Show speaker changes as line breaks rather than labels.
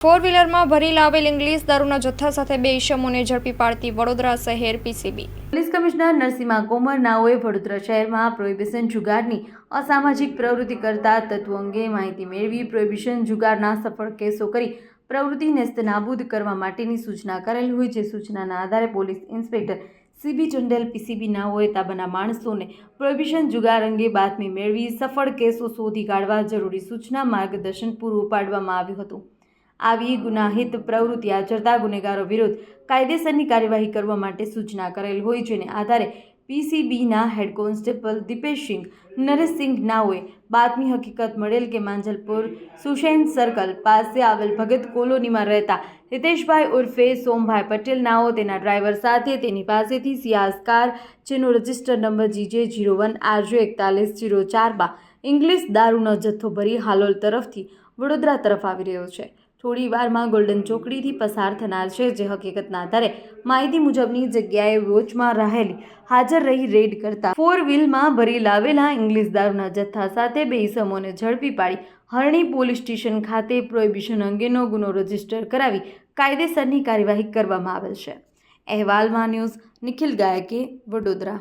Four વ્હીલરમાં ભરી લાવેલ English દારૂના જથ્થા સાથે બે ઈસમોને ઝડપી પાડતી વડોદરા શહેર PCB
police commissioner Narasimha Komar નાઓએ Vadodara શહેરમાં પ્રોહિબિશન જુગારની અસામાજિક પ્રવૃત્તિ કરતા તત્વો અંગે માહિતી મેળવી પ્રોહિબિશન જુગારના સફળ કેસો કરી પ્રવૃત્તિ નેસ્તનાબૂદ કરવા માટેની સૂચના કરેલ હોય જે સૂચનાના આધારે police inspector CB general PCB નાઓએ તાબાના માણસોને પ્રોહિબિશન જુગાર અંગે બાતમી મેળવી સફળ કેસો શોધી કાઢવા જરૂરી સૂચના માર્ગદર્શન પૂરું પાડવામાં આવ્યું હતું. આવી ગુનાહિત પ્રવૃત્તિ આચરતા ગુનેગારો વિરુદ્ધ કાયદેસરની કાર્યવાહી કરવા માટે સૂચના કરેલ હોય જેને આધારે પીસીબીના હેડ કોન્સ્ટેબલ દીપેશસિંહ નરેશસિંહ નાઓએ બાતમી હકીકત મળેલ કે માંજલપુર સુશેન સર્કલ પાસે આવેલ ભગત કોલોનીમાં રહેતા હિતેશભાઈ ઉર્ફે સોમભાઈ પટેલ નાઓ તેના ડ્રાઈવર સાથે તેની પાસેથી સિયાઝ કાર, જેનો register number GJ zero one આરજો એકતાલીસ જીરો ચારમાં ઇંગ્લિશ દારૂનો જથ્થો ભરી હાલોલ તરફથી વડોદરા તરફ આવી રહ્યો છે. થોડી વારમાં ગોલ્ડન ચોકડીથી પસાર થનાર છે, જે હકીકતના આધારે માહિતી મુજબની જગ્યાએ વોચમાં રહેલી, હાજર રહી રેડ કરતા ફોર વ્હીલમાં ભરી લાવેલા ઇંગ્લિશ દારૂના જથ્થા સાથે બે ઇસમોને ઝડપી પાડી હરણી પોલીસ સ્ટેશન ખાતે પ્રોહિબિશન અંગેનો ગુનો રજિસ્ટર કરાવી કાયદેસરની કાર્યવાહી કરવામાં આવેલ છે. અહેવાલમાં ન્યૂઝ નિખિલ ગાયકે, વડોદરા.